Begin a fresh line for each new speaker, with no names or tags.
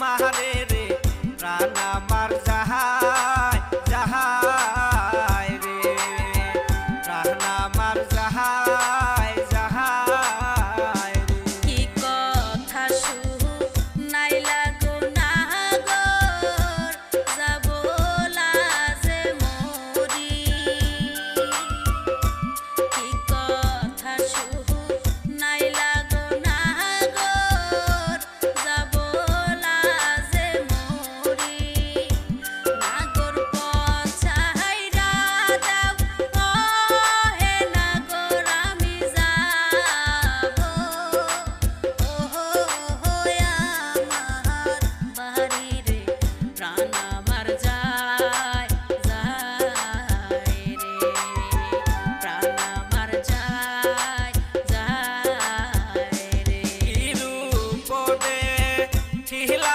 মারে রে প্রাণাম Hill